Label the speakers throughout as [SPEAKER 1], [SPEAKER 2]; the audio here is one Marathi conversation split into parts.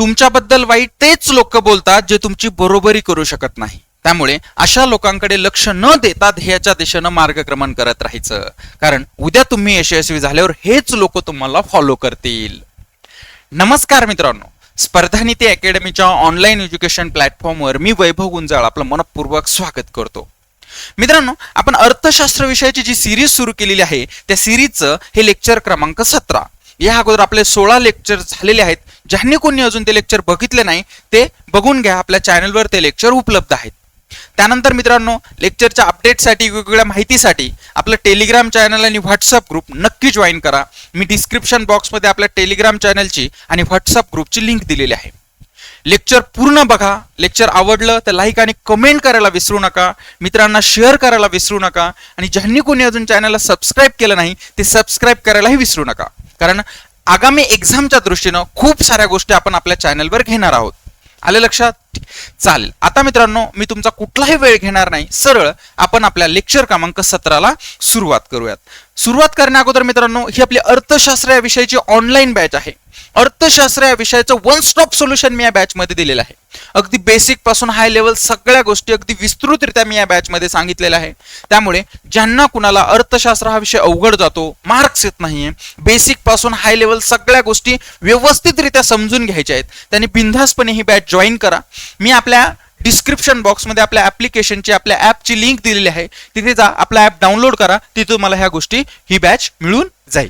[SPEAKER 1] तुमच्याबद्दल वाईट तेच लोक बोलतात जे तुमची बरोबरी करू शकत नाही. त्यामुळे अशा लोकांकडे लक्ष न देता ध्येयाच्या दिशेनं मार्गक्रमण करत राहायचं. कारण उद्या तुम्ही यशस्वी झाल्यावर हेच लोक तुम्हाला फॉलो करतील. नमस्कार मित्रांनो. स्पर्धा नीती अकॅडमीच्या ऑनलाईन एज्युकेशन प्लॅटफॉर्मवर मी वैभव गुंजाळ आपलं मनपूर्वक स्वागत करतो. मित्रांनो आपण अर्थशास्त्र विषयाची जी सिरीज सुरू केलेली आहे त्या सिरीजचं हे लेक्चर क्रमांक सतरा. या अगोदर आपले सोळा लेक्चर झालेले आहेत. ज्यांनी कोणी अजून ते लेक्चर बघितले नाही ते बघून घ्या. आपल्या चॅनलवर ते लेक्चर उपलब्ध आहेत. त्यानंतर मित्रांनो लेक्चरच्या अपडेटसाठी वेगवेगळ्या माहितीसाठी आपलं टेलिग्राम चॅनल आणि व्हॉट्सअप ग्रुप नक्की जॉईन करा. मी डिस्क्रिप्शन बॉक्समध्ये आपल्या टेलिग्राम चॅनलची आणि व्हॉट्सअप ग्रुपची लिंक दिलेली आहे. लेक्चर पूर्ण बघा. लेक्चर आवडलं तर लाईक आणि कमेंट करायला विसरू नका. मित्रांना शेअर करायला विसरू नका. आणि ज्यांनी कोणी अजून चॅनलला सबस्क्राईब केलं नाही ते सबस्क्राईब करायलाही विसरू नका. कारण आगामी एक्झामच्या दृष्टीनं खूप साऱ्या गोष्टी आपण आपल्या चॅनलवर घेणार आहोत. आले लक्षात? चालेल. आता मित्रांनो मी तुमचा कुठलाही वेळ घेणार नाही. सरळ आपण आपल्या लेक्चर क्रमांक सतराला सुरुवात करूयात. सुरुवात करण्या अगोदर मित्रांनो ही आपली अर्थशास्त्र या विषयाची ऑनलाईन बॅच आहे. अर्थशास्त्र या विषयाचं वन स्टॉप सोल्युशन मी या बॅचमध्ये दिलेलं आहे. अगदी बेसिकपासून हाय लेवल सगळ्या गोष्टी अगदी विस्तृतरित्या मी या बॅचमध्ये सांगितलेल्या आहे. त्यामुळे ज्यांना कुणाला अर्थशास्त्र हा विषय अवघड जातो मार्क्स येत नाहीये बेसिकपासून हाय लेवल सगळ्या गोष्टी व्यवस्थितरित्या समजून घ्यायच्या आहेत त्यांनी बिनधास्तपणे ही बॅच जॉईन करा. मी आपल्या डिस्क्रिप्शन बॉक्समध्ये आपल्या ऍप्लिकेशनची आपल्या ॲपची लिंक दिलेली आहे. तिथे जा आपला ॲप डाउनलोड करा. तिथे तुम्हाला ह्या गोष्टी ही बॅच मिळून जाईल.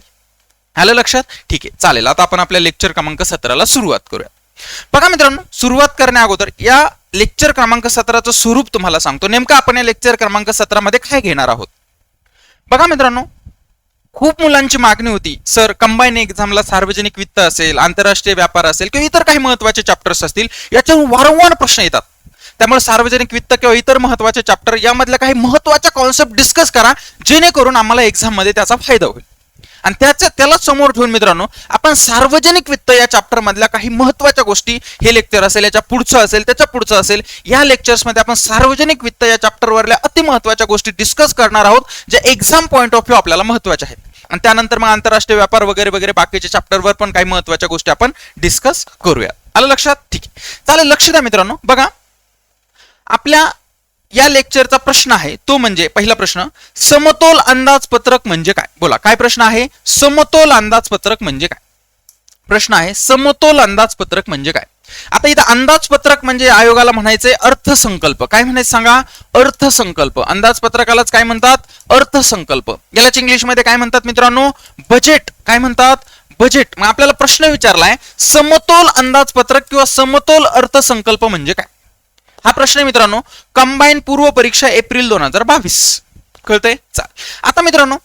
[SPEAKER 1] आलं लक्षात? ठीक आहे चालेल. आता आपण आपल्या लेक्चर क्रमांक सतराला सुरुवात करूया बघा मित्रांनो सुरुवात करण्या अगोदर या लेक्चर क्रमांक सतराचं स्वरूप तुम्हाला सांगतो. नेमकं आपण या लेक्चर क्रमांक सतरामध्ये काय घेणार आहोत? बघा मित्रांनो खूप मुलांची मागणी होती. सर कंबाईन एक्झामला सार्वजनिक वित्त असेल आंतरराष्ट्रीय व्यापार असेल किंवा इतर काही महत्त्वाचे चॅप्टर्स असतील याच्यावर वारंवार प्रश्न येतात. त्यामुळे सार्वजनिक वित्त किंवा इतर महत्त्वाचे चॅप्टर यामधल्या काही महत्त्वाच्या कॉन्सेप्ट डिस्कस करा जेणेकरून आम्हाला एक्झाममध्ये त्याचा फायदा होईल. आणि त्याच्या त्याला समोर ठेवून मित्रांनो आपण सार्वजनिक वित्त या चॅप्टर मधल्या काही महत्त्वाच्या गोष्टी हे लेक्चर असेल याच्या पुढचं असेल त्याच्या पुढचं असेल या लेक्चर्समध्ये आपण सार्वजनिक वित्त या चॅप्टरवरल्या अति महत्त्वाच्या गोष्टी डिस्कस करणार आहोत ज्या एक्झाम पॉईंट ऑफ व्ह्यू आपल्याला महत्त्वाच्या आहेत. आणि त्यानंतर मग आंतरराष्ट्रीय व्यापार वगैरे वगैरे बाकीच्या चॅप्टरवर पण काही महत्त्वाच्या गोष्टी आपण डिस्कस करूया. आलं लक्षात? ठीक आहे. चालेल लक्ष द्या मित्रांनो. बघा आपल्या या लेक्चरचा प्रश्न आहे तो म्हणजे पहिला प्रश्न समतोल अंदाजपत्रक म्हणजे काय? बोला काय प्रश्न आहे? समतोल अंदाजपत्रक म्हणजे काय? प्रश्न आहे समतोल अंदाजपत्रक म्हणजे काय? आता इथं अंदाजपत्रक म्हणजे आयोगाला म्हणायचे अर्थसंकल्प. काय म्हणायचं सांगा? अर्थसंकल्प. अंदाजपत्रकालाच काय म्हणतात? अर्थसंकल्प. यालाच इंग्लिशमध्ये काय म्हणतात मित्रांनो? बजेट. काय म्हणतात? बजेट. मग आपल्याला प्रश्न विचारलाय समतोल अंदाजपत्रक किंवा समतोल अर्थसंकल्प म्हणजे काय? हा प्रश्न आहे मित्रांनो कंबाईन पूर्व परीक्षा एप्रिल दोन हजार बावीस. कळतंय? चाल आता मित्रांनो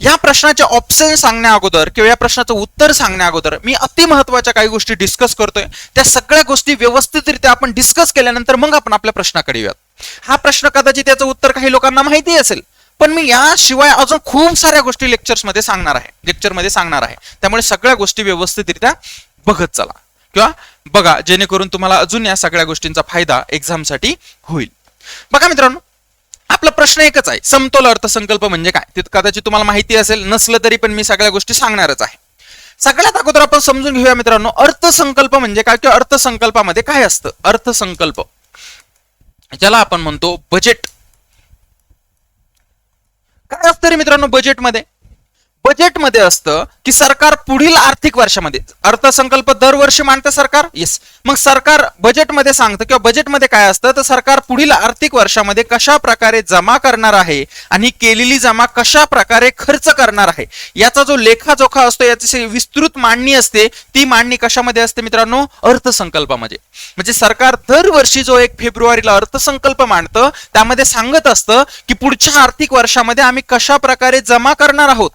[SPEAKER 1] या प्रश्नाचे ऑप्शन सांगण्या अगोदर किंवा या प्रश्नाचं उत्तर सांगण्या अगोदर मी अति महत्त्वाच्या काही गोष्टी डिस्कस करतोय. त्या सगळ्या गोष्टी व्यवस्थितरित्या आपण डिस्कस केल्यानंतर मग आपण आपल्या प्रश्नाकडे येऊयात. हा प्रश्न कदाचित त्याचं उत्तर काही लोकांना माहिती असेल पण मी याशिवाय अजून खूप साऱ्या गोष्टी लेक्चर्समध्ये सांगणार आहे. लेक्चरमध्ये सांगणार आहे. त्यामुळे सगळ्या गोष्टी व्यवस्थितरित्या बघत चला. किंवा बघा जेणेकरून तुम्हाला अजून या सगळ्या गोष्टींचा फायदा एक्झामसाठी होईल. बघा मित्रांनो आपला प्रश्न एकच आहे. समतोल अर्थसंकल्प म्हणजे काय? ते कदाचित तुम्हाला माहिती असेल नसलं तरी पण मी सगळ्या गोष्टी सांगणारच आहे. सगळ्यात अगोदर आपण समजून घेऊया मित्रांनो अर्थसंकल्प म्हणजे काय किंवा अर्थसंकल्पामध्ये काय असतं? अर्थसंकल्प. ज्याला आपण म्हणतो बजेट काय असतं रे मित्रांनो बजेटमध्ये बजेटमध्ये असतं की सरकार पुढील आर्थिक वर्षामध्ये अर्थसंकल्प दरवर्षी मांडतं सरकार? येस मग सरकार बजेटमध्ये सांगतं किंवा बजेटमध्ये काय असतं? तर सरकार पुढील आर्थिक वर्षामध्ये कशा प्रकारे जमा करणार आहे आणि केलेली जमा कशा प्रकारे खर्च करणार आहे? याचा जो लेखाजोखा असतो याची विस्तृत मांडणी असते ती मांडणी कशामध्ये असते मित्रांनो? अर्थसंकल्पामध्ये. म्हणजे सरकार दरवर्षी जो एक फेब्रुवारीला अर्थसंकल्प मांडतं त्यामध्ये सांगत असतं की पुढच्या आर्थिक वर्षामध्ये आम्ही कशा प्रकारे जमा करणार आहोत?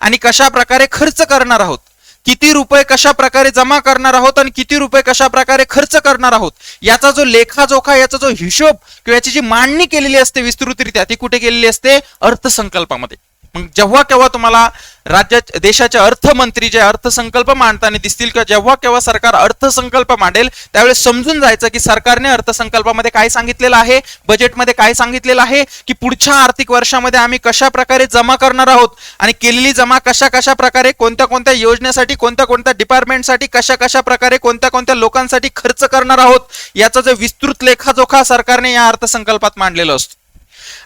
[SPEAKER 1] आणि कशा प्रकारे खर्च करणार आहोत? किती रुपये कशा प्रकारे जमा करणार आहोत आणि किती रुपये कशा प्रकारे खर्च करणार आहोत? याचा जो लेखाजोखा याचा जो हिशोब किंवा याची जी मांडणी केलेली असते विस्तृतरित्या ती कुठे केलेली असते? अर्थसंकल्पामध्ये. मग जेव्हा केव्हा तुम्हाला राज्यात देशाचे अर्थमंत्री जे अर्थसंकल्प मांडताना दिसतील किंवा जेव्हा केव्हा सरकार अर्थसंकल्प मांडेल त्यावेळेस समजून जायचं की सरकारने अर्थसंकल्पामध्ये काय सांगितलेलं आहे बजेटमध्ये काय सांगितलेलं आहे की पुढच्या आर्थिक वर्षामध्ये आम्ही कशा प्रकारे जमा करणार आहोत आणि केलेली जमा कशा कशा प्रकारे कोणत्या कोणत्या योजनेसाठी कोणत्या कोणत्या डिपार्टमेंटसाठी कशा कशा प्रकारे कोणत्या कोणत्या लोकांसाठी खर्च करणार आहोत याचा जो विस्तृत लेखाजोखा सरकारने या अर्थसंकल्पात मांडलेला असतो.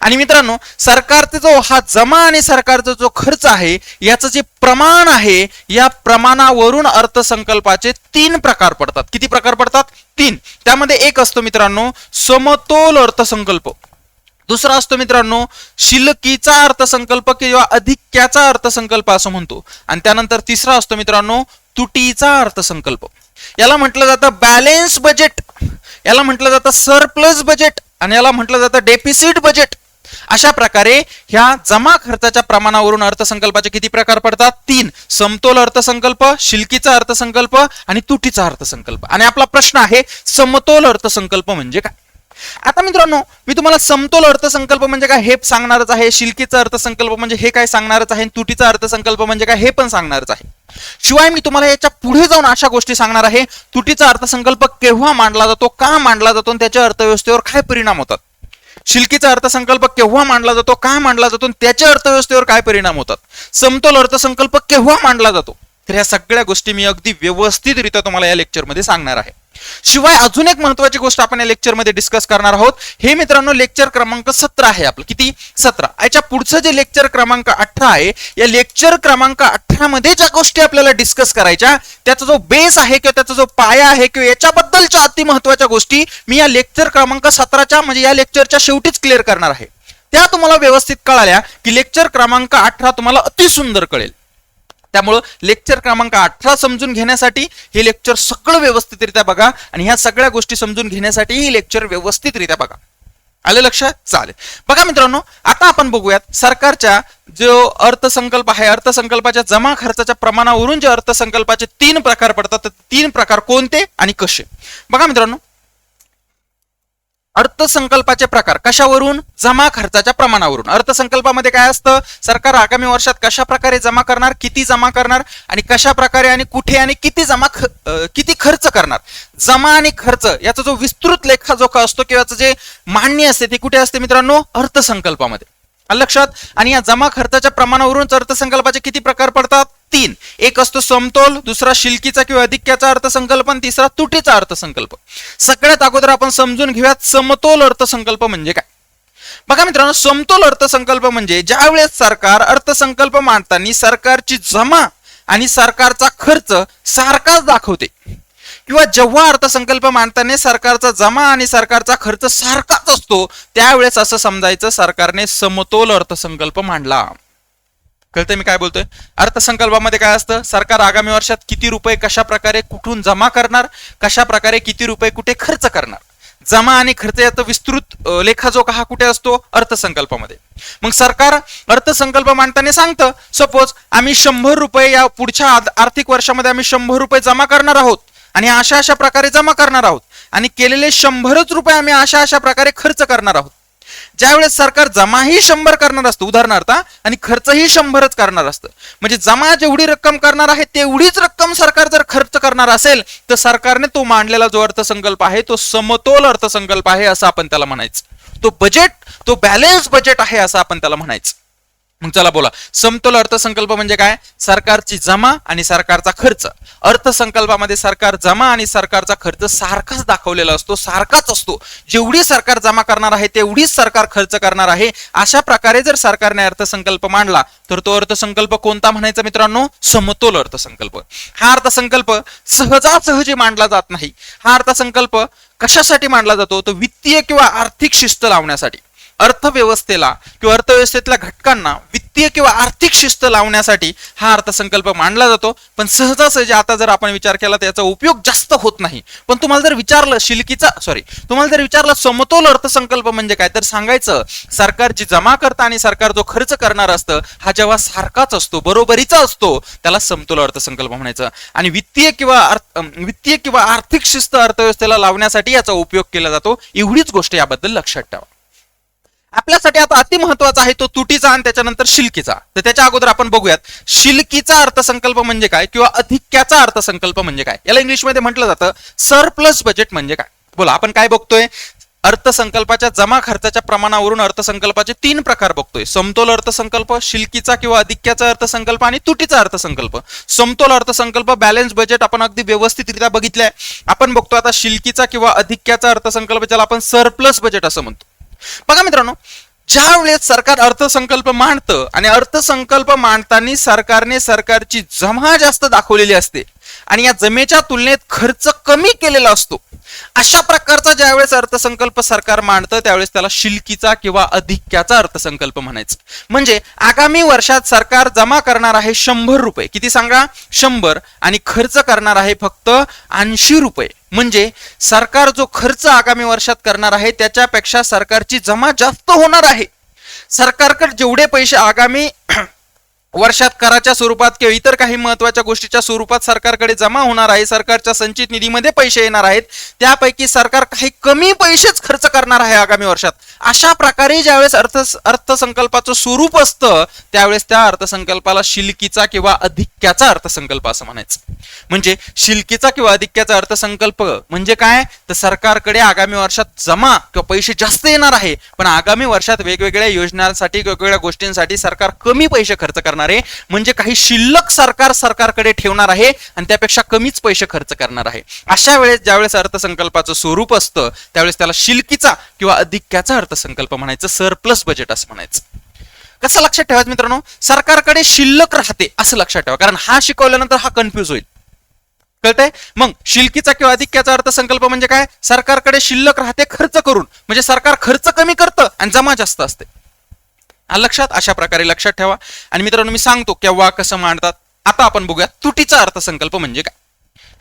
[SPEAKER 1] आणि मित्रांनो सरकारचा जो हा जमा आणि सरकारचा जो खर्च आहे याचं जे प्रमाण आहे या प्रमाणावरून अर्थसंकल्पाचे तीन प्रकार पडतात. किती प्रकार पडतात? तीन. त्यामध्ये एक असतो मित्रांनो समतोल अर्थसंकल्प. दुसरा असतो मित्रांनो शिल्लकीचा अर्थसंकल्प किंवा अधिक्याचा अर्थसंकल्प असं म्हणतो. आणि त्यानंतर तिसरा असतो मित्रांनो तुटीचा अर्थसंकल्प. याला म्हटलं जातं बॅलेन्स बजेट याला म्हटलं जातं सरप्लस बजेट आणि याला म्हटलं जातं डेफिसिट बजेट अशा प्रकारे ह्या जमा खर्चाच्या प्रमाणावरून अर्थसंकल्पाचे किती प्रकार पडतात? तीन. समतोल अर्थसंकल्प शिल्कीचा अर्थसंकल्प आणि तुटीचा अर्थसंकल्प. आणि आपला प्रश्न आहे समतोल अर्थसंकल्प म्हणजे काय? आता मित्रांनो मी तुम्हाला समतोल अर्थसंकल्प म्हणजे काय हे सांगणारच आहे शिल्कीचा अर्थसंकल्प म्हणजे हे काय सांगणारच आहे तुटीचा अर्थसंकल्प म्हणजे काय हे पण सांगणारच आहे. शिवाय मी तुम्हाला याच्यापुढे जाऊन अशा गोष्टी सांगणार आहे तुटीचा अर्थसंकल्प केव्हा मांडला जातो का मांडला जातो आणि त्याच्या अर्थव्यवस्थेवर काय परिणाम होतात? शिल्कीचा अर्थसंकल्प केव्हा मांडला जातो का मांडला जातो त्याच्या अर्थव्यवस्थेवर काय परिणाम होतात? समतोल अर्थसंकल्प केव्हा मांडला जातो? तर ह्या सगळ्या गोष्टी मी अगदी व्यवस्थितरित्या तुम्हाला या लेक्चरमध्ये सांगणार आहे. शिवाय अजून एक महत्वाची गोष्ट आपण या लेक्चरमध्ये डिस्कस करणार आहोत. हे मित्रांनो लेक्चर क्रमांक सतरा आहे आपलं. किती? सतरा. याच्या पुढचं जे लेक्चर क्रमांक अठरा आहे या लेक्चर क्रमांक अठरा मध्ये ज्या गोष्टी आपल्याला डिस्कस करायच्या त्याचा जो बेस आहे किंवा त्याचा जो पाया आहे किंवा याच्याबद्दलच्या अति महत्त्वाच्या गोष्टी मी या लेक्चर क्रमांक सतराच्या म्हणजे या लेक्चरच्या शेवटीच क्लिअर करणार आहे. त्या तुम्हाला व्यवस्थित कळाल्या की लेक्चर क्रमांक अठरा तुम्हाला अति सुंदर कळेल. त्यामुळं लेक्चर क्रमांक अठरा समजून घेण्यासाठी हे लेक्चर सगळं व्यवस्थितरित्या बघा आणि ह्या सगळ्या गोष्टी समजून घेण्यासाठी ही लेक्चर व्यवस्थितरित्या बघा. आलं लक्षात चालेल. बघा मित्रांनो आता आपण बघूयात सरकारच्या जो अर्थसंकल्प आहे अर्थसंकल्पाच्या जमा खर्चाच्या प्रमाणावरून जे अर्थसंकल्पाचे तीन प्रकार पडतात तर तीन प्रकार कोणते आणि कसे? बघा मित्रांनो अर्थसंकल्पाचे प्रकार कशावरून? जमा खर्चाच्या प्रमाणावरून. अर्थसंकल्पामध्ये काय असतं? सरकार आगामी वर्षात कशा प्रकारे जमा करणार किती जमा करणार आणि कशा प्रकारे आणि कुठे आणि किती जमा ख- आ, किती खर्च करणार? जमा आणि खर्च याचा जो विस्तृत लेखाजोखा असतो किंवा याचं जे मांडणी असते ती कुठे असते मित्रांनो? अर्थसंकल्पामध्ये. लक्षात? आणि या जमा खर्चाच्या प्रमाणावरूनच अर्थसंकल्पाचे किती प्रकार पडतात? तीन. एक असतो समतोल दुसरा शिल्कीचा किंवा अधिक्याचा अर्थसंकल्प आणि तिसरा तुटीचा अर्थसंकल्प. सगळ्यात अगोदर आपण समजून घेऊयात समतोल अर्थसंकल्प म्हणजे काय. बघा मित्रांनो समतोल अर्थसंकल्प म्हणजे ज्यावेळेस सरकार अर्थसंकल्प मांडताना सरकारची जमा आणि सरकारचा खर्च सारखाच दाखवते. किंवा जेव्हा अर्थसंकल्प मांडताना सरकारचा जमा आणि सरकारचा खर्च सारखाच असतो त्यावेळेस असं समजायचं सरकारने समतोल अर्थसंकल्प मांडला. कळतंय मी काय बोलतोय? अर्थसंकल्पामध्ये काय असतं? सरकार आगामी वर्षात किती रुपये कशा प्रकारे कुठून जमा करणार? कशा प्रकारे किती रुपये कुठे खर्च करणार? जमा आणि खर्च याचा विस्तृत लेखाजोखा हा कुठे असतो? अर्थसंकल्पामध्ये. मग सरकार अर्थसंकल्प मांडताना सांगतं सपोज आम्ही शंभर रुपये या पुढच्या आर्थिक वर्षामध्ये आम्ही शंभर रुपये जमा करणार आहोत आणि अशा अशा प्रकारे जमा करणार आहोत आणि केलेले शंभरच रुपये आम्ही अशा अशा प्रकारे खर्च करणार आहोत. ज्यावेळेस सरकार जमाही शंभर करणार असतं उदाहरणार्थ आणि खर्चही शंभरच करणार असतं. म्हणजे जमा जेवढी रक्कम करणार आहे तेवढीच रक्कम सरकार जर खर्च करणार असेल तर सरकारने तो मांडलेला जो अर्थसंकल्प आहे तो समतोल अर्थसंकल्प आहे असं आपण त्याला म्हणायचं. तो बजेट तो बॅलेन्स बजेट आहे असं आपण त्याला म्हणायचं. मग चला बोला. समतोल अर्थसंकल्प म्हणजे काय? सरकारची जमा आणि सरकारचा खर्च. अर्थसंकल्पामध्ये सरकार जमा आणि सरकारचा खर्च सारखाच दाखवलेला असतो सारखाच असतो. जेवढी सरकार जमा करणार आहे तेवढीच सरकार खर्च करणार आहे. अशा प्रकारे जर सरकारने अर्थसंकल्प मांडला तर तो अर्थसंकल्प कोणता म्हणायचा मित्रांनो? समतोल अर्थसंकल्प. हा अर्थसंकल्प सहजासहजी मांडला जात नाही. हा अर्थसंकल्प कशासाठी मांडला जातो? तो वित्तीय किंवा आर्थिक शिस्त लावण्यासाठी. अर्थव्यवस्थेला किंवा अर्थव्यवस्थेतल्या घटकांना वित्तीय किंवा आर्थिक शिस्त लावण्यासाठी हा अर्थसंकल्प मांडला जातो. पण सहजासहजी आता जर आपण विचार केला तर याचा उपयोग जास्त होत नाही. पण तुम्हाला जर विचारलं शिलकीचा सॉरी तुम्हाला जर विचारलं समतोल अर्थसंकल्प म्हणजे काय तर सांगायचं सरकार जी जमा करता आणि सरकार जो खर्च करणार असतं हा जेव्हा सारखाच असतो बरोबरीचा असतो त्याला समतोल अर्थसंकल्प म्हणायचं. आणि वित्तीय किंवा अर्थ- वित्तीय किंवा आर्थिक शिस्त अर्थव्यवस्थेला लावण्यासाठी याचा उपयोग केला जातो. एवढीच गोष्ट याबद्दल लक्षात ठेवा. आपल्यासाठी आता अति महत्त्वाचा आहे तो तुटीचा आणि त्याच्यानंतर शिल्कीचा. तर त्याच्या अगोदर आपण बघूयात शिल्कीचा अर्थसंकल्प म्हणजे काय किंवा अधिक्याचा अर्थसंकल्प म्हणजे काय? याला इंग्लिशमध्ये म्हटलं जातं सरप्लस बजेट म्हणजे काय? बोला आपण काय बघतोय? अर्थसंकल्पाच्या जमा खर्चाच्या प्रमाणावरून अर्थसंकल्पाचे तीन प्रकार बघतोय. समतोल अर्थसंकल्प शिल्कीचा किंवा अधिक्याचा अर्थसंकल्प आणि तुटीचा अर्थसंकल्प. समतोल अर्थसंकल्प बॅलन्स बजेट आपण अगदी व्यवस्थितरित्या बघितलंय. आपण बघतो आता शिल्कीचा किंवा अधिक्याचा अर्थसंकल्प ज्याला आपण सरप्लस बजेट असं म्हणतो. बघा मित्रांनो ज्या वेळेस सरकार अर्थसंकल्प मांडतं आणि अर्थसंकल्प मांडताना सरकारने सरकारची जमा जास्त दाखवलेली असते आणि या जमेच्या तुलनेत खर्च कमी केलेला असतो. अशा प्रकारचा ज्यावेळेस अर्थसंकल्प सरकार मांडतं त्यावेळेस त्याला शिल्कीचा किंवा अधिक्याचा अर्थसंकल्प म्हणायचं. म्हणजे आगामी वर्षात सरकार जमा करणार आहे शंभर रुपये. किती सांगा? शंभर. आणि खर्च करणार आहे फक्त ऐंशी रुपये. म्हणजे सरकार जो खर्च आगामी वर्षात करणार आहे त्याच्यापेक्षा सरकारची जमा जास्त होणार आहे. सरकारकडे जेवढे पैसे आगामी वर्षात कराच्या स्वरूपात किंवा इतर काही महत्त्वाच्या गोष्टीच्या स्वरूपात सरकारकडे जमा होणार आहे सरकारच्या संचित निधीमध्ये पैसे येणार आहेत त्यापैकी सरकार काही कमी पैसेच खर्च करणार आहे आगामी वर्षात. अशा प्रकारे ज्यावेळेस अर्थ अर्थसंकल्पाचं स्वरूप असतं त्यावेळेस त्या अर्थसंकल्पाला शिल्कीचा किंवा अधिक्याचा अर्थसंकल्प असं म्हणायचं. म्हणजे शिल्कीचा किंवा अधिक्याचा अर्थसंकल्प म्हणजे काय? तर सरकारकडे आगामी वर्षात जमा किंवा पैसे जास्त येणार आहे पण आगामी वर्षात वेगवेगळ्या योजनांसाठी वेगवेगळ्या गोष्टींसाठी सरकार कमी पैसे खर्च करणार आहे. म्हणजे काही शिल्लक सरकार सरकारकडे ठेवणार आहे आणि त्यापेक्षा कमीच पैसे खर्च करणार आहे. अशा वेळेस ज्यावेळेस अर्थसंकल्पाचं स्वरूप असतं त्यावेळेस त्याला शिल्कीचा किंवा अधिक्याचा अर्थसंकल्प म्हणायचं सरप्लस बजेट असं म्हणायचं. कसं लक्षात ठेवायचं मित्रांनो? सरकारकडे शिल्लक राहते असं लक्षात ठेवा कारण हा शिकवल्यानंतर हा कन्फ्युज होईल. कळतंय? मग शिल्कीचा किंवा अधिक्याचा अर्थसंकल्प म्हणजे काय? सरकारकडे शिल्लक राहते खर्च करून. म्हणजे सरकार खर्च कमी करतं आणि जमा जास्त असते. लक्षात अशा प्रकारे लक्षात ठेवा. आणि मित्रांनो मी सांगतो केव्हा कसं मांडतात? आता आपण बघूया तुटीचा अर्थसंकल्प म्हणजे काय?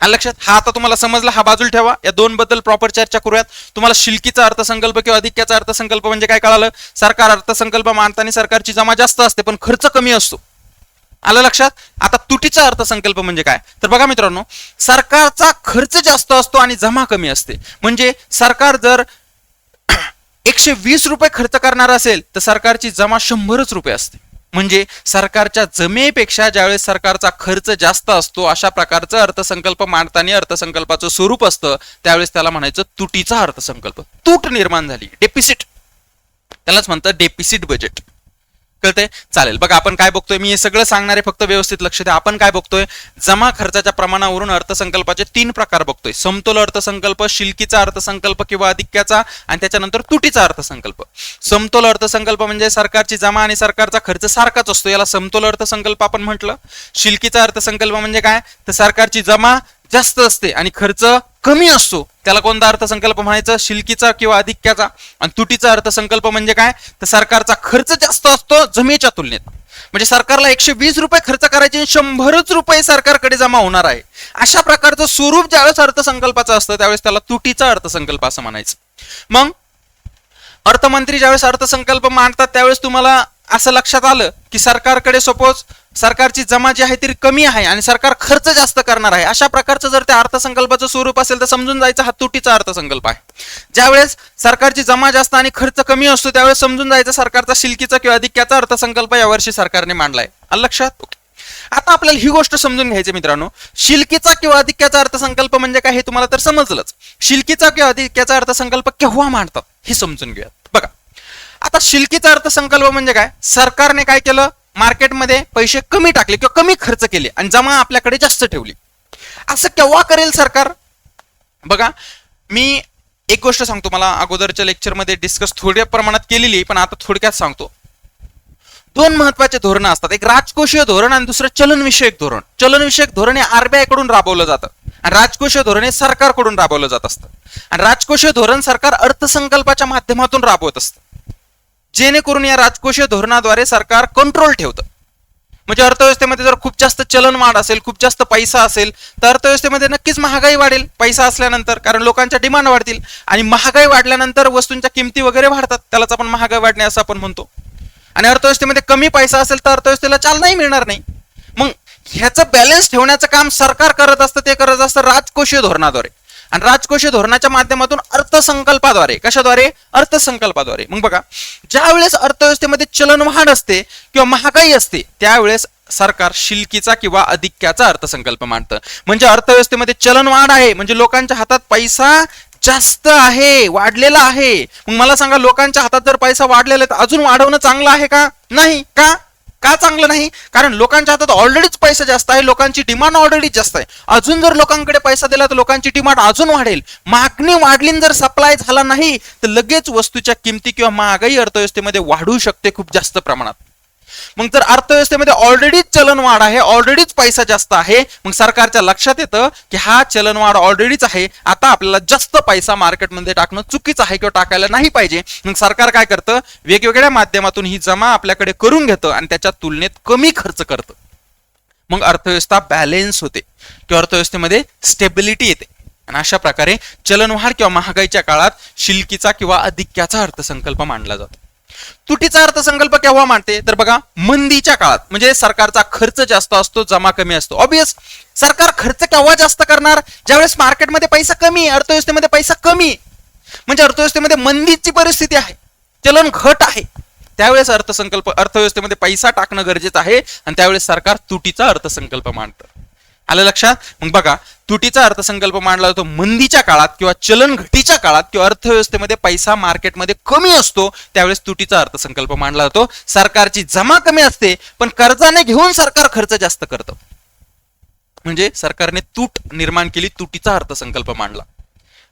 [SPEAKER 1] आणि लक्षात हा आता तुम्हाला समजला हा बाजूला ठेवा. या दोन बद्दल प्रॉपर चर्चा करूयात. तुम्हाला शिल्कीचा अर्थसंकल्प किंवा अधिक्याचा अर्थसंकल्प म्हणजे काय कळालं? सरकार अर्थसंकल्प मानताना सरकारची जमा जास्त असते पण खर्च कमी असतो. आलं लक्षात? आता तुटीचा अर्थसंकल्प म्हणजे काय? तर बघा मित्रांनो सरकारचा खर्च जास्त असतो आणि जमा कमी असते. म्हणजे सरकार जर एकशे वीस रुपये खर्च करणार असेल तर सरकारची जमा शंभरच रुपये असते. म्हणजे सरकारच्या जमेपेक्षा ज्यावेळेस सरकारचा खर्च जास्त असतो अशा प्रकारचं अर्थसंकल्प मांडताना अर्थसंकल्पाचं स्वरूप असतं त्यावेळेस त्याला म्हणायचं तुटीचा अर्थसंकल्प. तूट निर्माण झाली. डेपिसिट त्यालाच म्हणतं डेपिसिट बजेट कळतंय? चालेल. बघा आपण काय बघतोय? मी हे सगळं सांगणारे फक्त व्यवस्थित लक्ष द्या. आपण काय बघतोय? जमा खर्चाच्या प्रमाणावरून अर्थसंकल्पाचे तीन प्रकार बघतोय. समतोल अर्थसंकल्प शिल्कीचा अर्थसंकल्प किंवा अधिक्याचा आणि त्याच्यानंतर तुटीचा अर्थसंकल्प. समतोल अर्थसंकल्प म्हणजे सरकारची जमा आणि सरकारचा खर्च सारखाच असतो. याला समतोल अर्थसंकल्प आपण म्हटलं. शिल्कीचा अर्थसंकल्प म्हणजे काय? तर सरकारची जमा जास्त असते आणि खर्च कमी असतो. त्याला कोणता अर्थसंकल्प म्हणायचं? शिल्कीचा किंवा अधिक्याचा आणि तुटीचा अर्थसंकल्प म्हणजे काय? तर सरकारचा खर्च जास्त असतो जमेच्या तुलनेत. म्हणजे सरकारला एकशे वीस रुपये खर्च करायचे शंभरच रुपये सरकारकडे जमा होणार आहे. अशा प्रकारचं स्वरूप ज्यावेळेस अर्थसंकल्पाचं असतं त्यावेळेस त्याला तुटीचा अर्थसंकल्प असं म्हणायचं. मग अर्थमंत्री ज्यावेळेस अर्थसंकल्प मांडतात त्यावेळेस तुम्हाला असं लक्षात आलं की सरकारकडे सपोज सरकारची जमा जी आहे ती कमी आहे आणि सरकार खर्च जास्त करणार आहे अशा प्रकारचं जर त्या अर्थसंकल्पाचं स्वरूप असेल तर समजून जायचं हा तुटीचा अर्थसंकल्प आहे. ज्यावेळेस सरकारची जमा जास्त आणि खर्च कमी असतो त्यावेळेस समजून जायचं सरकारचा शिल्कीचा किंवा अधिक्याचा अर्थसंकल्प यावर्षी सरकारने मांडलाय. आलं लक्षात? आता आपल्याला ही गोष्ट समजून घ्यायची मित्रांनो. शिल्कीचा किंवा अधिक्याचा अर्थसंकल्प म्हणजे काय हे तुम्हाला तर समजलंच. शिल्कीचा किंवा अधिक्याचा अर्थसंकल्प केव्हा मांडतात हे समजून घेऊयात. आता शिल्कीचा अर्थसंकल्प म्हणजे काय? सरकारने काय केलं? मार्केटमध्ये पैसे कमी टाकले किंवा कमी खर्च केले आणि जमा आपल्याकडे जास्त ठेवली. असं केव्हा करेल सरकार? बघा मी एक गोष्ट सांगतो मला. अगोदरच्या लेक्चरमध्ये डिस्कस थोड्या प्रमाणात केलेली पण आता थोडक्यात सांगतो. दोन महत्त्वाचे धोरणं असतात. एक राजकोषीय धोरण आणि दुसरं चलनविषयक धोरण. चलनविषयक धोरण हे आरबीआयकडून राबवलं जातं आणि राजकोषीय धोरण हे सरकारकडून राबवलं जात असतं. आणि राजकोषीय धोरण सरकार अर्थसंकल्पाच्या माध्यमातून राबवत असतं. जेणेकरून या राजकोषीय धोरणाद्वारे सरकार कंट्रोल ठेवतं. म्हणजे अर्थव्यवस्थेमध्ये जर खूप जास्त चलनवाढ असेल खूप जास्त पैसा असेल तर अर्थव्यवस्थेमध्ये नक्कीच महागाई वाढेल पैसा असल्यानंतर कारण लोकांच्या डिमांड वाढतील. आणि महागाई वाढल्यानंतर वस्तूंच्या किमती वगैरे वाढतात त्यालाच आपण महागाई वाढणे असं आपण म्हणतो. आणि अर्थव्यवस्थेमध्ये कमी पैसा असेल तर अर्थव्यवस्थेला चालनाही मिळणार नाही. मग ह्याचं बॅलन्स ठेवण्याचं काम सरकार करत असतं ते करत असतं राजकोषीय धोरणाद्वारे. आणि राजकोषीय धोरणाच्या माध्यमातून अर्थसंकल्पाद्वारे कशाद्वारे? अर्थसंकल्पाद्वारे. मग बघा ज्यावेळेस अर्थव्यवस्थेमध्ये चलनवाढ असते किंवा महागाई असते त्यावेळेस सरकार शिल्कीचा किंवा अधिक्याचा अर्थसंकल्प मांडतं. म्हणजे अर्थव्यवस्थेमध्ये चलनवाढ आहे म्हणजे लोकांच्या हातात पैसा जास्त आहे वाढलेला आहे. मग मला सांगा लोकांच्या हातात जर पैसा वाढलेला आहे तर अजून वाढवणं चांगलं आहे का? नाही का? का चांगलं नाही? कारण लोकांच्या हातात ऑलरेडीच पैसे जास्त आहे लोकांची डिमांड ऑलरेडी जास्त आहे. अजून जर लोकांकडे पैसा दिला तर लोकांची डिमांड अजून वाढेल. मागणी वाढली जर सप्लाय झाला नाही तर लगेच वस्तूच्या किमती किंवा महागाई अर्थव्यवस्थेमध्ये वाढू शकते खूप जास्त प्रमाणात. मग जर अर्थव्यवस्थेमध्ये ऑलरेडीच चलनवाढ आहे ऑलरेडीच पैसा जास्त आहे. मग सरकारच्या लक्षात येतं की हा चलनवाढ ऑलरेडीच आहे. आता आपल्याला जास्त पैसा मार्केटमध्ये टाकणं चुकीचं आहे किंवा टाकायला नाही पाहिजे. मग सरकार काय करतं? वेगवेगळ्या माध्यमातून ही जमा आपल्याकडे करून घेतं आणि त्याच्या तुलनेत कमी खर्च करतं. मग अर्थव्यवस्था बॅलेन्स होते. किंवा अर्थव्यवस्थेमध्ये स्टेबिलिटी येते. आणि अशा प्रकारे चलनवाढ किंवा महागाईच्या काळात शिल्कीचा किंवा अधिक्याचा अर्थसंकल्प मांडला जातो. तुटीचा अर्थसंकल्प केव्हा मांडते? तर बघा मंदीच्या काळात. म्हणजे सरकारचा खर्च जास्त असतो जमा कमी असतो. ऑब्विस सरकार खर्च केव्हा जास्त करणार? ज्यावेळेस मार्केटमध्ये पैसा कमी आहे अर्थव्यवस्थेमध्ये पैसा कमी आहे. म्हणजे अर्थव्यवस्थेमध्ये मंदीची परिस्थिती आहे. चलन घट आहे. त्यावेळेस अर्थसंकल्प अर्थव्यवस्थेमध्ये पैसा टाकणं गरजेचं आहे आणि त्यावेळेस सरकार तुटीचा अर्थसंकल्प मांडतं. आलं लक्षात? मग बघा तुटीचा अर्थसंकल्प मांडला जातो मंदीच्या काळात किंवा चलन घटीच्या काळात किंवा अर्थव्यवस्थेमध्ये पैसा मार्केटमध्ये कमी असतो त्यावेळेस तुटीचा अर्थसंकल्प मांडला जातो. सरकारची जमा कमी असते पण कर्जाने घेऊन सरकार खर्च जास्त करतं. म्हणजे सरकारने तूट निर्माण केली तुटीचा अर्थसंकल्प मांडला.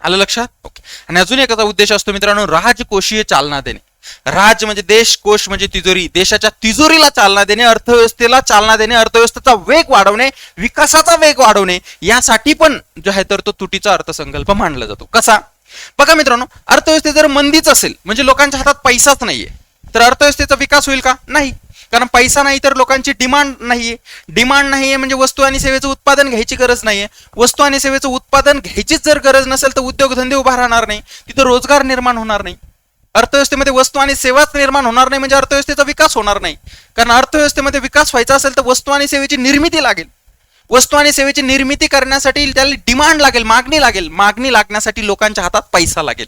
[SPEAKER 1] आलं लक्षात? ओके. आणि अजून एकाचा उद्देश असतो मित्रांनो राजकोषीय चालना देणे. राज म्हणजे देश कोश म्हणजे तिजोरी. देशाच्या तिजोरीला चालना देणे अर्थव्यवस्थेला चालना देणे अर्थव्यवस्थेचा वेग वाढवणे विकासाचा वेग वाढवणे यासाठी पण जो आहे तर तो तुटीचा अर्थसंकल्प मांडला जातो. कसा? बघा मित्रांनो अर्थव्यवस्थेत जर मंदीच असेल म्हणजे लोकांच्या हातात पैसाच नाहीये तर अर्थव्यवस्थेचा विकास होईल का? नाही. कारण पैसा नाही तर लोकांची डिमांड नाहीये. डिमांड नाहीये म्हणजे वस्तू आणि सेवेचं उत्पादन घ्यायची गरज नाहीये. वस्तू आणि सेवेचं उत्पादन घ्यायचीच जर गरज नसेल तर उद्योगधंदे उभा राहणार नाही. तिथं रोजगार निर्माण होणार नाही. अर्थव्यवस्थेमध्ये वस्तू आणि सेवाच निर्माण होणार नाही म्हणजे अर्थव्यवस्थेचा विकास होणार नाही. कारण अर्थव्यवस्थेमध्ये विकास व्हायचा असेल तर वस्तू आणि सेवेची निर्मिती लागेल. वस्तू आणि सेवेची निर्मिती करण्यासाठी त्याला डिमांड लागेल मागणी लागेल. मागणी लागण्यासाठी लोकांच्या हातात पैसा लागेल.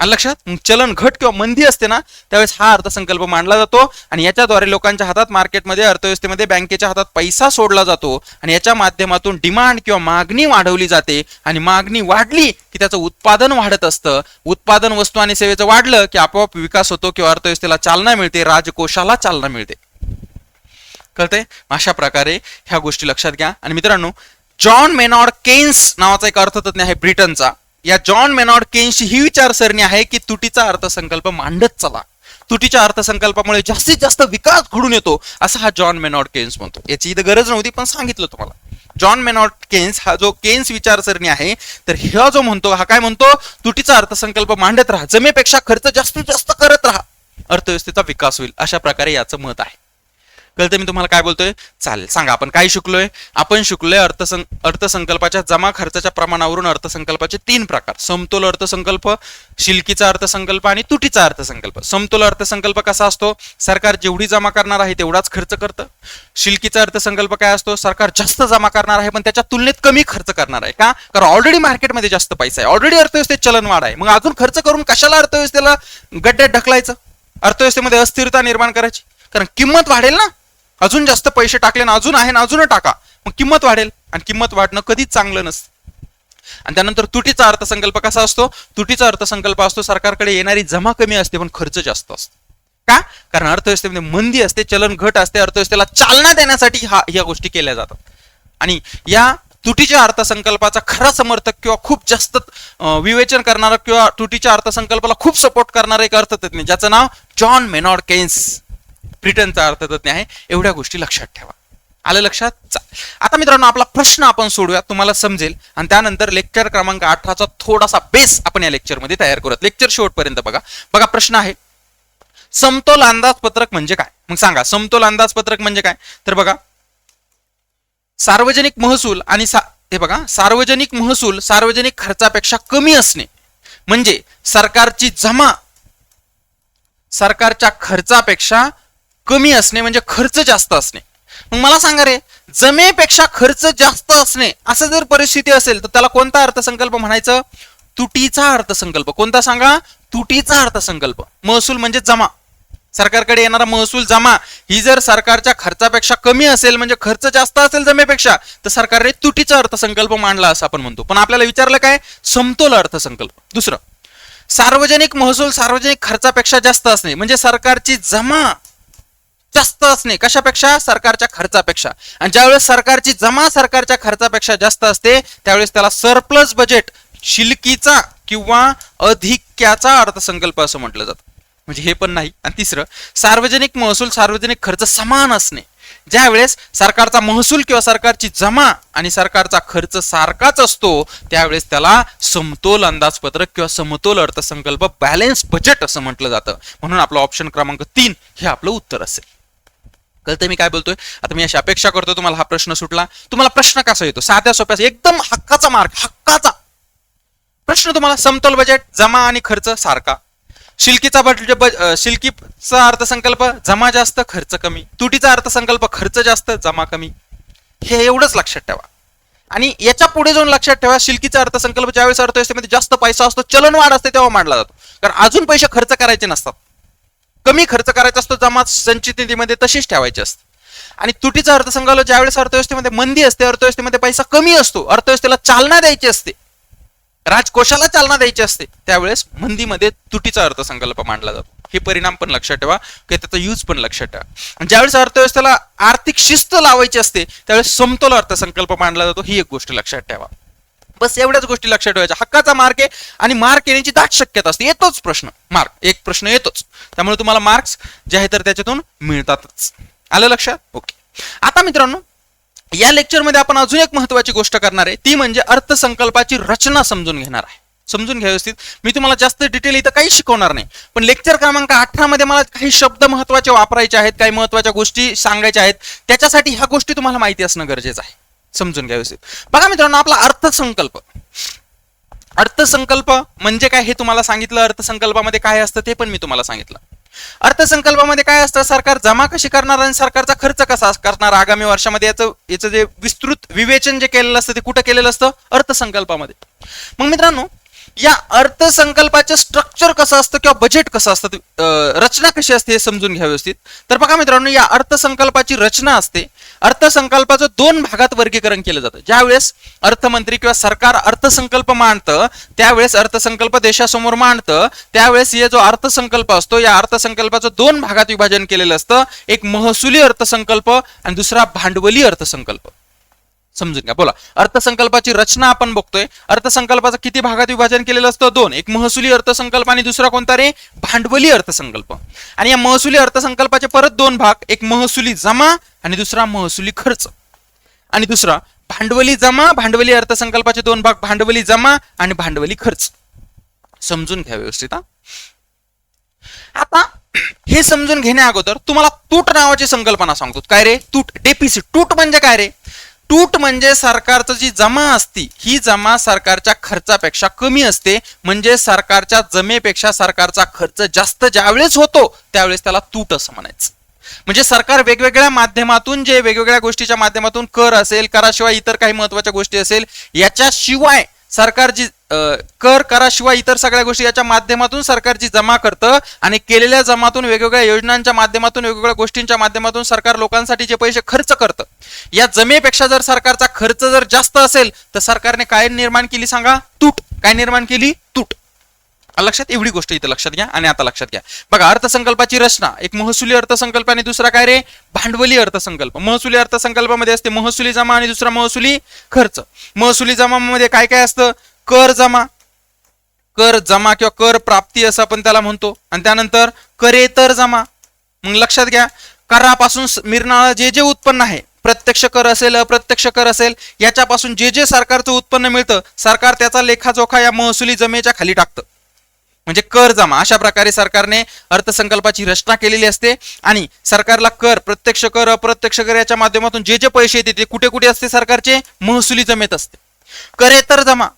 [SPEAKER 1] आलं लक्षात मग चलन घट किंवा मंदी असते ना त्यावेळेस हा अर्थसंकल्प मांडला जातो आणि याच्याद्वारे लोकांच्या हातात मार्केटमध्ये अर्थव्यवस्थेमध्ये बँकेच्या हातात पैसा सोडला जातो आणि याच्या माध्यमातून डिमांड किंवा मागणी वाढवली जाते आणि मागणी वाढली की त्याचं उत्पादन वाढत असतं. उत्पादन वस्तू आणि सेवेचं वाढलं की आपोआप विकास होतो किंवा अर्थव्यवस्थेला चालना मिळते राजकोषाला चालना मिळते. कळतंय? अशा प्रकारे ह्या गोष्टी लक्षात घ्या. आणि मित्रांनो जॉन मेनॉर्ड केन्स नावाचा एक अर्थतज्ञ आहे ब्रिटनचा. या जॉन मेनॉड केन्सची ही विचारसरणी आहे की तुटीचा अर्थसंकल्प मांडत चला. तुटीच्या अर्थसंकल्पामुळे जास्तीत जास्त विकास घडून येतो असा हा जॉन मेनॉड केन्स म्हणतो. याची इथं गरज नव्हती पण सांगितलं तुम्हाला. जॉन मेनॉड केन्स हा जो केन्स विचारसरणी आहे तर हा जो म्हणतो हा काय म्हणतो? तुटीचा अर्थसंकल्प मांडत राहा. जमेपेक्षा खर्च जास्तीत जास्त करत राहा. अर्थव्यवस्थेचा विकास होईल अशा प्रकारे याचं मत आहे. कळतं मी तुम्हाला काय बोलतोय? चालेल सांगा. आपण काय शिकलोय? आपण शिकलोय अर्थसं अर्थसंकल्पाच्या जमा खर्चाच्या प्रमाणावरून अर्थसंकल्पाचे तीन प्रकार. समतोल अर्थसंकल्प शिल्कीचा अर्थसंकल्प आणि तुटीचा अर्थसंकल्प. समतोल अर्थसंकल्प कसा असतो? सरकार जेवढी जमा करणार आहे तेवढाच खर्च करतं. शिल्कीचा अर्थसंकल्प काय असतो? सरकार जास्त जमा करणार आहे पण त्याच्या तुलनेत कमी खर्च करणार आहे. का? कारण ऑलरेडी मार्केटमध्ये जास्त पैसा आहे. ऑलरेडी अर्थव्यवस्थेत चलनवाढ आहे. मग अजून खर्च करून कशाला अर्थव्यवस्थेला गड्ड्यात ढकलायचं? अर्थव्यवस्थेमध्ये अस्थिरता निर्माण करायची? कारण किंमत वाढेल ना? अजून जास्त पैसे टाकले ना अजून आहे ना अजून टाका. मग किंमत वाढेल आणि किंमत वाढणं कधीच चांगलं नसतं. आणि त्यानंतर तुटीचा अर्थसंकल्प कसा असतो? तुटीचा अर्थसंकल्प असतो सरकारकडे येणारी जमा कमी असते पण खर्च जास्त असतो. का? कारण अर्थव्यवस्थेमध्ये मंदी असते चलन घट असते अर्थव्यवस्थेला चालना देण्यासाठी हा या गोष्टी केल्या जातात. आणि या तुटीच्या अर्थसंकल्पाचा खरा समर्थक किंवा खूप जास्त विवेचन करणारा किंवा तुटीच्या अर्थसंकल्पाला खूप सपोर्ट करणारा एक अर्थतज्ञ ज्याचं नाव जॉन मेनॉड केन्स. ब्रिटनचा अर्थतज्ञ आहे एवढ्या गोष्टी लक्षात ठेवा. आलं लक्षात? आता मित्रांनो आपला प्रश्न आपण सोडूया तुम्हाला समजेल. आणि त्यानंतर लेक्चर क्रमांक अठराचा थोडासा बेस आपण या लेक्चरमध्ये तयार करूयात. लेक्चर शेवटपर्यंत बघा. बघा प्रश्न आहे. समतोल अंदाजपत्रक म्हणजे काय? मग सांगा समतोल अंदाजपत्रक म्हणजे काय? तर बघा सार्वजनिक महसूल आणि सा हे बघा सार्वजनिक महसूल सार्वजनिक खर्चापेक्षा कमी असणे. म्हणजे सरकारची जमा सरकारच्या खर्चापेक्षा कमी असणे म्हणजे खर्च जास्त असणे. मग मला सांगा रे जमेपेक्षा खर्च जास्त असणे असं जर परिस्थिती असेल तर त्याला कोणता अर्थसंकल्प म्हणायचं? तुटीचा अर्थसंकल्प. कोणता सांगा? तुटीचा अर्थसंकल्प. महसूल म्हणजे जमा. सरकारकडे येणारा महसूल जमा. ही जर सरकारच्या खर्चापेक्षा कमी असेल म्हणजे खर्च जास्त असेल जमेपेक्षा तर सरकारने तुटीचा अर्थसंकल्प मांडला असं आपण म्हणतो. पण आपल्याला विचारलं काय? समतोल अर्थसंकल्प. दुसरं सार्वजनिक महसूल सार्वजनिक खर्चापेक्षा जास्त असणे म्हणजे सरकारची जमा जास्त असणे कशापेक्षा? सरकारच्या खर्चापेक्षा. आणि ज्यावेळेस सरकारची जमा सरकारच्या खर्चापेक्षा जास्त असते त्यावेळेस त्याला सरप्लस बजेट शिल्कीचा किंवा अधिक्याचा अर्थसंकल्प असं म्हटलं जातं. म्हणजे हे पण नाही. आणि तिसरं सार्वजनिक महसूल सार्वजनिक खर्च समान असणे. ज्यावेळेस सरकारचा महसूल किंवा सरकारची जमा आणि सरकारचा खर्च सारखाच असतो त्यावेळेस त्याला समतोल अंदाजपत्रक किंवा समतोल अर्थसंकल्प बॅलेन्स बजेट असं म्हटलं जातं. म्हणून आपलं ऑप्शन क्रमांक तीन हे आपलं उत्तर असेल. कळतं मी काय बोलतोय? आता मी अशी अपेक्षा करतो तुम्हाला हा प्रश्न सुटला. तुम्हाला प्रश्न कसा येतो? साध्या सोप्या एकदम हक्काचा मार्ग हक्काचा. प्रश्न तुम्हाला समतोल बजेट जमा आणि खर्च सारखा. शिल्कीचा बजेट शिल्कीचा अर्थसंकल्प जमा जास्त खर्च कमी. तुटीचा अर्थसंकल्प खर्च जास्त जमा कमी. हे एवढंच लक्षात ठेवा. आणि याच्यापुढे जाऊन लक्षात ठेवा शिल्कीचा अर्थसंकल्प ज्यावेळेस अर्थव्यवस्थेमध्ये जास्त पैसा असतो चलनवाढ असते तेव्हा मांडला जातो. कारण अजून पैसे खर्च करायचे नसतात. कमी खर्च करायचा असतो जमा संचित निधीमध्ये तशीच ठेवायची असते. आणि तुटीचा अर्थसंकल्प ज्यावेळेस अर्थव्यवस्थेमध्ये मंदी असते अर्थव्यवस्थेमध्ये पैसा कमी असतो अर्थव्यवस्थेला चालना द्यायची असते. राजकोषाला चालना द्यायची असते त्यावेळेस मंदीमध्ये तुटीचा अर्थसंकल्प मांडला जातो. हे परिणाम पण लक्षात ठेवा की त्याचा यूज पण लक्षात ठेवा. ज्यावेळेस अर्थव्यवस्थेला आर्थिक शिस्त लावायची असते त्यावेळेस समतोल अर्थसंकल्प मांडला जातो ही एक गोष्ट लक्षात ठेवा. बस एवढ्याच गोष्टी लक्षात ठेवायच्या. हक्काचा मार्क आहे आणि मार्क येण्याची दाट शक्यता असते. येतोच प्रश्न. मार्क एक प्रश्न येतोच. त्यामुळे तुम्हाला मार्क्स जे आहे तर त्याच्यातून मिळतातच. आलं लक्षात? ओके. आता मित्रांनो या लेक्चरमध्ये आपण अजून एक महत्वाची गोष्ट करणार आहे. ती म्हणजे अर्थसंकल्पाची रचना समजून घेणार आहे. समजून घ्या व्यवस्थित. मी तुम्हाला जास्त डिटेल इथं काही शिकवणार नाही. पण लेक्चर क्रमांक अठरा मध्ये मला काही शब्द महत्त्वाचे वापरायचे आहेत काही महत्त्वाच्या गोष्टी सांगायच्या आहेत. त्याच्यासाठी ह्या गोष्टी तुम्हाला माहिती असणं गरजेचं आहे. समजून घ्या व्यवस्थित. बघा मित्रांनो आपला अर्थसंकल्प. अर्थसंकल्प म्हणजे काय हे तुम्हाला सांगितलं अर्थसंकल्पामध्ये काय असतं ते पण मी तुम्हाला सांगितलं. अर्थसंकल्पामध्ये काय असतं सरकार जमा कशी करणार आणि सरकारचा खर्च कसा करणार आगामी वर्षामध्ये याचं याचं जे विस्तृत विवेचन जे केलेलं असतं ते कुठं केलेलं असतं? अर्थसंकल्पामध्ये. मग मित्रांनो या अर्थसंकल्पाचं स्ट्रक्चर कसं असतं किंवा बजेट कसं असतं रचना कशी असते हे समजून घ्या व्यवस्थित. तर बघा मित्रांनो या अर्थसंकल्पाची रचना असते. अर्थसंकल्पाचं दोन भागात वर्गीकरण केलं जातं. ज्यावेळेस अर्थमंत्री किंवा सरकार अर्थसंकल्प मांडतं त्यावेळेस अर्थसंकल्प देशासमोर मांडतं त्यावेळेस हे जो अर्थसंकल्प असतो या अर्थसंकल्पाचं दोन भागात विभाजन केलेलं असतं. एक महसुली अर्थसंकल्प आणि दुसरा भांडवली अर्थसंकल्प. समजून घ्या. बोला. अर्थसंकल्पाची रचना आपण बघतोय. अर्थसंकल्पाचं किती भागात विभाजन केलेलं असतं? दोन. एक महसुली अर्थसंकल्प आणि दुसरा कोणता रे? भांडवली अर्थसंकल्प. आणि या महसुली अर्थसंकल्पाचे परत दोन भाग. एक महसुली जमा आणि दुसरा महसुली खर्च. आणि दुसरा भांडवली जमा भांडवली अर्थसंकल्पाचे दोन भाग भांडवली जमा आणि भांडवली खर्च. समजून घ्या व्यवस्थित हा. आता हे समजून घेण्या अगोदर तुम्हाला तूट नावाची संकल्पना सांगतो. काय रे? तूट. डेपिसिट. तूट म्हणजे काय रे? तूट म्हणजे सरकारचं जी जमा असती ही जमा सरकारच्या खर्चापेक्षा कमी असते. म्हणजे सरकारच्या जमेपेक्षा सरकारचा खर्च जास्त ज्यावेळेस होतो त्यावेळेस त्याला तूट असं म्हणायचं. म्हणजे सरकार वेगवेगळ्या माध्यमातून जे वेगवेगळ्या गोष्टीच्या माध्यमातून कर असेल कराशिवाय इतर काही महत्त्वाच्या गोष्टी असेल याच्याशिवाय सरकार जी कर कराशिवाय इतर सगळ्या गोष्टी याच्या माध्यमातून सरकारची जमा करतं आणि केलेल्या जमातून वेगवेगळ्या योजनांच्या माध्यमातून वेगवेगळ्या गोष्टींच्या माध्यमातून सरकार लोकांसाठी जे पैसे खर्च करतं. या जमेपेक्षा जर सरकारचा खर्च जर जास्त असेल तर सरकारने काय निर्माण केली सांगा? तूट. काय निर्माण केली? तूट. लक्षात एवढी गोष्ट इथं लक्षात घ्या आणि आता लक्षात घ्या. बघा अर्थसंकल्पाची रचना. एक महसुली अर्थसंकल्प आणि दुसरा काय रे? भांडवली अर्थसंकल्प. महसुली अर्थसंकल्पामध्ये असते महसुली जमा आणि दुसरा महसुली खर्च. महसुली जमामध्ये काय काय असतं? कर जमा. कर जमा किंवा कर प्राप्ती असं आपण त्याला म्हणतो. आणि त्यानंतर करेतर जमा. मग लक्षात घ्या करापासून स- मिळणारं जे जे उत्पन्न आहे प्रत्यक्ष कर असेल अप्रत्यक्ष कर असेल याच्यापासून जे जे सरकारचं उत्पन्न मिळतं सरकार त्याचा लेखाजोखा या महसुली जमेच्या खाली टाकतं. म्हणजे कर जमा. अशा प्रकारे सरकारने अर्थसंकल्पाची रचना केलेली असते आणि सरकारला कर प्रत्यक्ष कर अप्रत्यक्ष कर याच्या माध्यमातून जे जे पैसे येते ते कुठे कुठे असते सरकारचे? महसुली जमेत असते. करेतर जमा.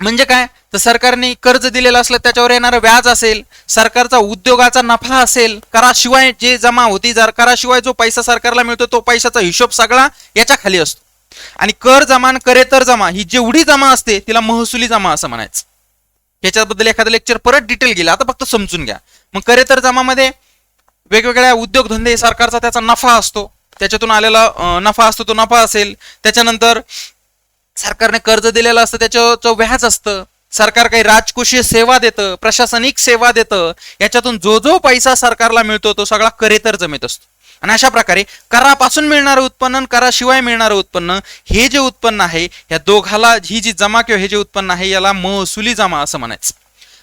[SPEAKER 1] म्हणजे काय? तर सरकारने कर्ज दिलेलं असलं त्याच्यावर येणारं व्याज असेल सरकारचा उद्योगाचा नफा असेल कराशिवाय जे जमा होती जर कराशिवाय जो पैसा सरकारला मिळतो तो पैशाचा हिशोब सगळा याच्या खाली असतो. आणि कर जमा आणि करेतर जमा ही जेवढी जमा असते तिला महसुली जमा असं म्हणायचं. याच्याबद्दल एखादं लेक्चर परत डिटेल गेलं आता फक्त समजून घ्या. मग करेतर जमामध्ये वेगवेगळ्या उद्योगधंदे सरकारचा त्याचा नफा असतो. त्याच्यातून आलेला नफा असतो तो नफा असेल. त्याच्यानंतर सरकारने कर्ज दिलेलं असतं त्याच्याचं व्याज असतं. सरकार काही राजकोषीय सेवा देतं प्रशासनिक सेवा देतं. याच्यातून जो जो पैसा सरकारला मिळतो तो सगळा करेतर जमेत असतो. आणि अशा प्रकारे करापासून मिळणारं उत्पन्न आणि कराशिवाय मिळणारं उत्पन्न हे जे उत्पन्न आहे या दोघाला ही जी जमा किंवा हे जे उत्पन्न आहे याला महसुली जमा असं म्हणायचं.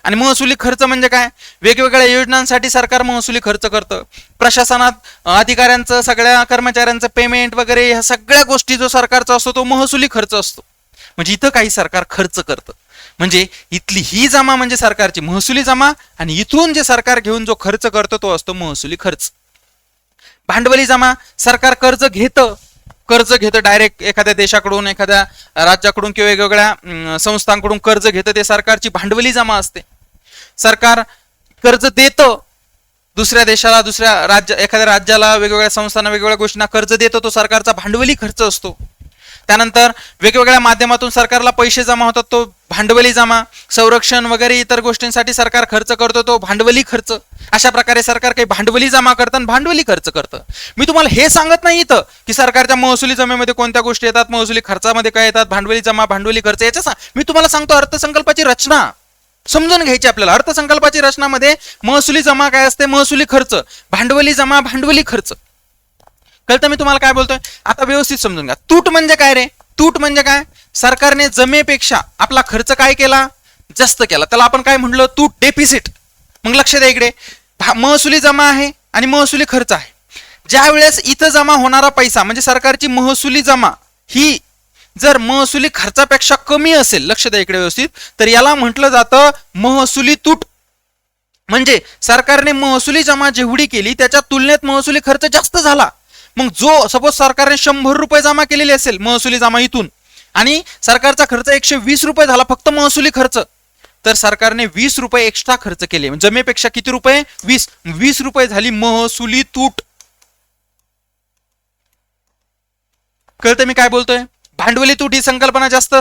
[SPEAKER 1] आणि महसुली खर्च म्हणजे काय? वेगवेगळ्या योजनांसाठी सरकार महसुली खर्च करतं. प्रशासनात अधिकाऱ्यांचं सगळ्या कर्मचाऱ्यांचं पेमेंट वगैरे ह्या सगळ्या गोष्टी जो सरकारचा असतो तो महसुली खर्च असतो. म्हणजे इथं काही सरकार खर्च करतं. म्हणजे इथली ही जमा म्हणजे सरकारची महसुली जमा आणि इथून जे सरकार घेऊन जो खर्च करतो तो असतो महसुली खर्च. भांडवली जमा सरकार कर्ज घेतं. कर्ज घेतं डायरेक्ट एखाद्या देशाकडून एखाद्या राज्याकडून किंवा वेगवेगळ्या संस्थांकडून कर्ज घेतं. ते सरकारची भांडवली जमा असते. सरकार कर्ज देतं. दुसऱ्या देशाला दुसऱ्या राज्य एखाद्या राज्याला वेगवेगळ्या संस्थांना वेगवेगळ्या गोष्टींना कर्ज देतो. तो सरकारचा भांडवली खर्च असतो. त्यानंतर वेगवेगळ्या माध्यमातून सरकारला पैसे जमा होतात तो भांडवली जमा संरक्षण वगैरे इतर गोष्टींसाठी सरकार खर्च करतो तो भांडवली खर्च. अशा प्रकारे सरकार काही भांडवली जमा करतं आणि भांडवली खर्च करतं. मी तुम्हाला हे सांगत नाही इथं की सरकारच्या महसुली जमेमध्ये कोणत्या गोष्टी येतात महसुली खर्चामध्ये काय येतात भांडवली जमा भांडवली खर्च याच्या सा- मी तुम्हाला सांगतो अर्थसंकल्पाची रचना. समजून घ्यायची आपल्याला. अर्थसंकल्पाची रचनामध्ये महसुली जमा काय असते? महसुली खर्च. भांडवली जमा भांडवली खर्च. कळतं मी तुम्हाला काय बोलतोय? आता व्यवस्थित समजून घ्या. तूट म्हणजे काय रे? तूट म्हणजे काय? सरकारने जमेपेक्षा आपला खर्च काय केला? जास्त केला. त्याला आपण काय म्हणलं तूट डेफिसिट मग लक्ष द्या इकडे. भा- महसुली जमा आहे आणि महसुली खर्च आहे. ज्या वेळेस इथं जमा होणारा पैसा म्हणजे सरकारची महसुली जमा ही जर महसुली खर्चापेक्षा कमी असेल लक्ष द्या इकडे व्यवस्थित तर याला म्हटलं जातं महसुली तूट. म्हणजे सरकारने महसुली जमा जेवढी केली त्याच्या तुलनेत महसुली खर्च जास्त झाला. मग जो सपोज सरकारने शंभर रुपये जमा केलेले असेल महसुली जमा इथून आणि सरकारचा खर्च एकशे वीस रुपये झाला फक्त महसुली खर्च तर सरकारने वीस रुपये एक्स्ट्रा खर्च केले. जमेपेक्षा किती रुपये? वीस. वीस रुपये झाली महसुली तूट. कळतं मी काय बोलतोय? भांडवली तूट ही संकल्पना जास्त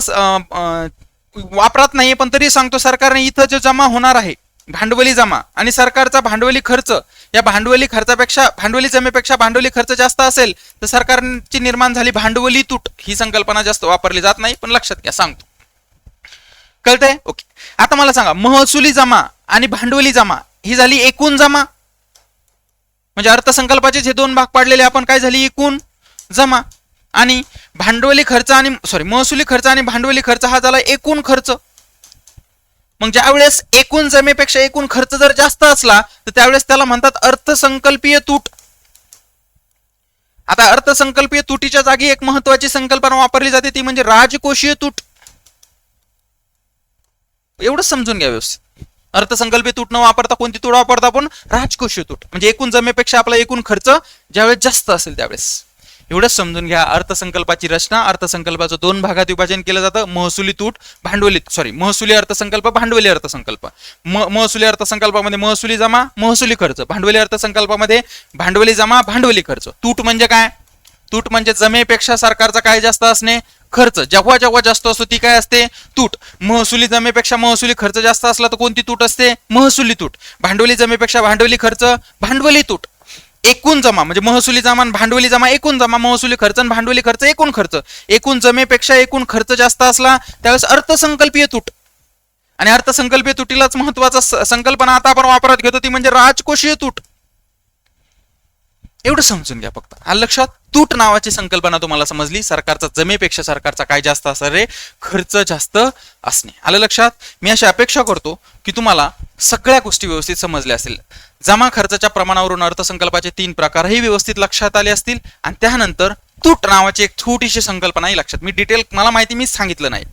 [SPEAKER 1] वापरात नाहीये पण तरी सांगतो सरकारने इथं जे जमा होणार आहे भांडवली जमा आणि सरकारचा भांडवली खर्च या भांडवली खर्चापेक्षा भांडवली जमेपेक्षा भांडवली खर्च जास्त असेल तर सरकारची निर्माण झाली भांडवली तूट. ही संकल्पना जास्त वापरली जात नाही पण लक्षात घ्या सांगतो. कळतंय? ओके. आता मला सांगा महसुली जमा आणि भांडवली जमा ही झाली एकूण जमा? म्हणजे अर्थसंकल्पाचे जे दोन भाग पाडलेले आपण काय झाली एकूण? जमा. आणि भांडवली खर्च आणि सॉरी महसुली खर्च आणि भांडवली खर्च हा झाला एकूण खर्च. मग ज्यावेळेस एकूण जमेपेक्षा एकूण खर्च जर जास्त असला तर त्यावेळेस त्याला म्हणतात अर्थसंकल्पीय तूट. आता अर्थसंकल्पीय तुटीच्या जागी एक महत्वाची संकल्पना वापरली जाते ती म्हणजे राजकोषीय तूट. एवढंच समजून घ्या व्यवस्थित. अर्थसंकल्पीय तूट न वापरता कोणती तूट वापरता आपण? राजकोषीय तूट. म्हणजे एकूण जमेपेक्षा आपला एकूण खर्च ज्यावेळेस जास्त असेल त्यावेळेस. एवढंच समजून घ्या. अर्थसंकल्पाची रचना अर्थसंकल्पाचं दोन भागात विभाजन केलं जातं. महसुली तूट भांडवली सॉरी महसुली अर्थसंकल्प भांडवली अर्थसंकल्प. महसुली अर्थसंकल्पामध्ये महसुली जमा महसुली खर्च. भांडवली अर्थसंकल्पामध्ये भांडवली जमा भांडवली खर्च. तूट म्हणजे काय? तूट म्हणजे जमेपेक्षा सरकारचा काय जास्त असणे खर्च. जेव्हा जेव्हा जास्त असतो ती काय असते? तूट. महसुली जमेपेक्षा महसुली खर्च जास्त असला तर कोणती तूट असते? महसुली तूट. भांडवली जमेपेक्षा भांडवली खर्च भांडवली तूट. एकूण जमा म्हणजे महसुली जमा भांडवली जमा एकूण जमा महसुली खर्च आणि भांडवली खर्च एकूण खर्च. एकूण जमेपेक्षा एकूण खर्च जास्त असला त्यावेळेस अर्थसंकल्पीय तूट. आणि अर्थसंकल्पीय तुटीलाच महत्त्वाचा संकल्पना आता आपण वापरात घेतो ती म्हणजे राजकोषीय तूट. एवढं समजून घ्या फक्त. हा लक्षात तूट नावाची संकल्पना तुम्हाला समजली सरकारचा जमेपेक्षा सरकारचा काय जास्त असणार रे? खर्च जास्त असणे. आलं लक्षात? मी अशी अपेक्षा करतो की तुम्हाला सगळ्या गोष्टी व्यवस्थित समजल्या असतील जमा खर्चाच्या प्रमाणावरून अर्थसंकल्पाचे तीन प्रकारही व्यवस्थित लक्षात आले असतील आणि त्यानंतर तूट नावाची एक छोटीशी संकल्पनाही लक्षात. मी डिटेल मला माहिती मी सांगितलं नाही.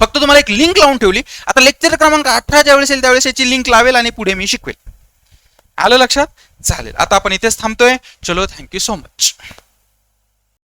[SPEAKER 1] फक्त तुम्हाला एक लिंक लावून ठेवली. आता लेक्चर क्रमांक अठरा ज्यावेळेस येईल त्यावेळेस याची लिंक लावेल आणि पुढे मी शिकवेल. आलं लक्षात? चालेल. आता आपण इथेच थांबतोय. चलो थँक्यू सो मच